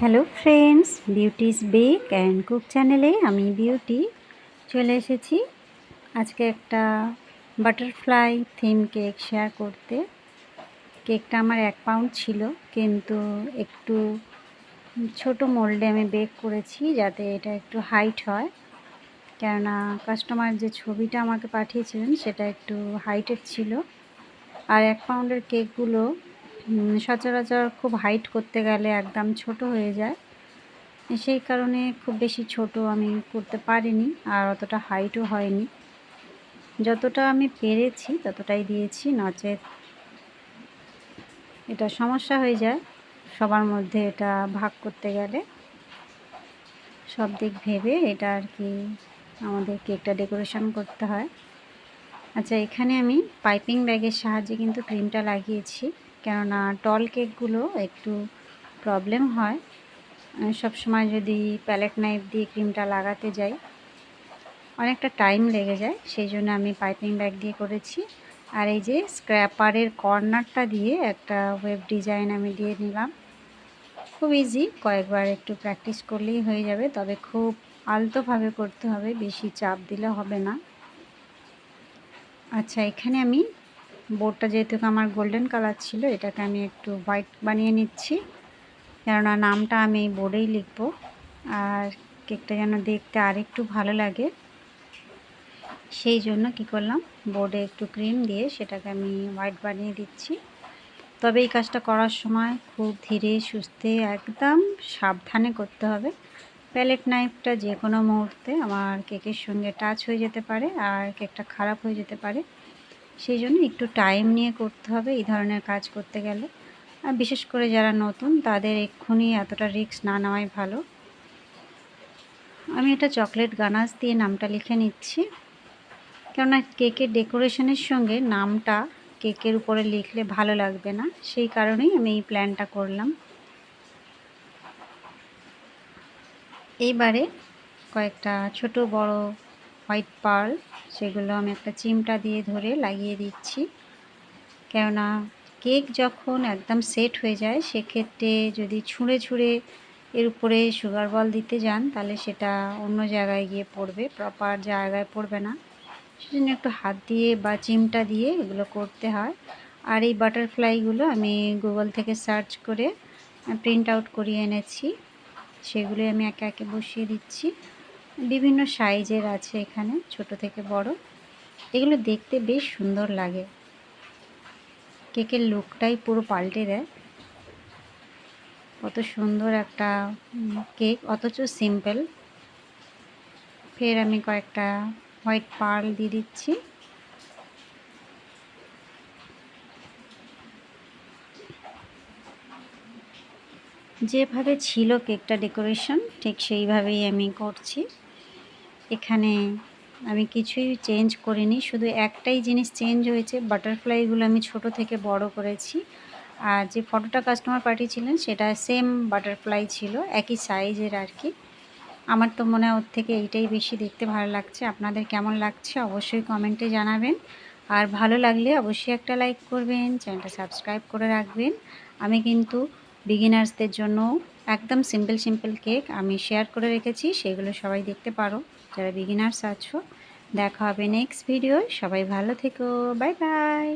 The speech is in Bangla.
Hello friends, Beauty's bake and cook চ্যানেলে আমি বিউটি চলে এসেছি। আজকে একটা বাটারফ্লাই থিম কেক শেয়ার করতে। কেকটা আমার এক পাউন্ড ছিল, কিন্তু একটু ছোট মোল্ডে আমি বেক করেছি যাতে এটা একটু হাইট হয়। কেননা কাস্টমার যে ছবিটা আমাকে পাঠিয়েছিলেন সেটা একটু হাইটের ছিল। আর এক পাউন্ডের কেকগুলো সচরাচর খুব হাইট করতে গেলে একদম ছোট হয়ে যায়। সেই কারণে খুব বেশি ছোট আমি করতে পারিনি আর অতটা হাইটও হয়নি। যতটা আমি পেরেছি ততটাই দিয়েছি, নচেত এটা সমস্যা হয়ে যায় সবার মধ্যে এটা ভাগ করতে গেলে। সব দিক ভেবে এটা আর কি আমাদের কেকটা ডেকোরেশন করতে হয়। আচ্ছা এখানে আমি পাইপিং ব্যাগের সাহায্যে কিন্তু ক্রিমটা লাগিয়েছি। কেননা টল কেকগুলো একটু প্রবলেম হয়। সব সময় যদি প্যালেট নাইফ দিয়ে ক্রিমটা লাগাতে যাই, অনেকটা টাইম লেগে যায়, সেই জন্য আমি পাইপিং ব্যাগ দিয়ে করেছি। আর এই যে স্ক্র্যাপারের কর্নারটা দিয়ে একটা ওয়েব ডিজাইন আমি দিয়ে নিলাম। খুব ইজি কয়েকবার একটু প্র্যাকটিস করলেই হয়ে যাবে, তবে খুব আলতোভাবে করতে হবে, বেশি চাপ দিলে হবে না। আচ্ছা এখানে আমি বোর্ডটা যেহেতু আমার গোল্ডেন কালার ছিল, এটাকে আমি একটু হোয়াইট বানিয়ে নিচ্ছি। কেননা নামটা আমি এই বোর্ডেই লিখব। আর কেকটা যেন দেখতে আরেকটু ভালো লাগে। সেই জন্য কি করলাম, বোর্ডে একটু ক্রিম দিয়ে সেটাকে আমি হোয়াইট বানিয়ে দিচ্ছি। তবে এই কাজটা করার সময় খুব ধীরে সুস্থে একদম সাবধানে করতে হবে। প্যালেট নাইফটা যে কোনো মুহূর্তে আমার কেকের সঙ্গে টাচ হয়ে যেতে পারে, আর কেকটা খারাপ হয়ে যেতে পারে। সেই জন্য একটু টাইম নিয়ে করতে হবে, এই ধরনের কাজ করতে গেলে। আর বিশেষ করে যারা নতুন, তাদের এক্ষুনি এতটা রিস্ক না নেওয়াই ভালো। আমি এটা চকলেট গানাস দিয়ে নামটা লিখে নিচ্ছি। কেননা কেকের ডেকোরেশনের সঙ্গে নামটা কেকের উপরে লিখলে ভালো লাগবে না, সেই কারণেই আমি এই প্ল্যানটা করলাম। এইবারে কয়েকটা ছোট, বড় হোয়াইট পার্ল, সেগুলো আমি একটা চিমটা দিয়ে ধরে লাগিয়ে দিচ্ছি। কেননা কেক যখন একদম সেট হয়ে যায়, সেক্ষেত্রে যদি ছুঁড়ে ছুঁড়ে এর উপরে সুগার বল দিতে যান, তাহলে সেটা অন্য জায়গায় গিয়ে পড়বে, প্রপার জায়গায় পড়বে না। সেজন্য একটু হাত দিয়ে বা চিমটা দিয়ে এগুলো করতে হয়। আর এই বাটারফ্লাইগুলো আমি গুগল থেকে সার্চ করে প্রিন্ট আউট করিয়ে এনেছি। সেগুলো আমি একে একে বসিয়ে দিচ্ছি। বিভিন্ন সাইজের আছে এখানে, ছোট থেকে বড়। এগুলো দেখতে বেশ সুন্দর লাগে। কেকের লুকটাই পুরো পাল্টে দেয়। কত সুন্দর একটা কেক, অথচ সিম্পল। ফের আমি কয়েকটা হোয়াইট পার্ল দিয়ে দিচ্ছি। যেভাবে ছিল কেকটা ডেকোরেশন, ঠিক সেইভাবেই আমি করছি। এখানে আমি কিছুই চেঞ্জ করিনি। শুধু একটাই জিনিস চেঞ্জ হয়েছে বাটারফ্লাইগুলো আমি ছোট থেকে বড় করেছি। আর যে ফটোটা কাস্টমার পাঠিয়েছিলেন, সেটা সেম বাটারফ্লাই ছিল, একই সাইজের আর কি। আমার তো মনে হয় ওর থেকে এইটাই বেশি দেখতে ভালো লাগছে। আপনাদের কেমন লাগছে অবশ্যই কমেন্টে জানাবেন। আর ভালো লাগলে অবশ্যই একটা লাইক করবেন চ্যানেলটা সাবস্ক্রাইব করে রাখবেন। আমি কিন্তু বিগিনার্সদের জন্য একদম সিম্পল সিম্পল কেক আমি শেয়ার করে রেখেছি, সেগুলো সবাই দেখতে পারো। যারা বিগিনার্স আছো, দেখা হবে নেক্সট ভিডিও সবাই ভালো থেকো। Bye bye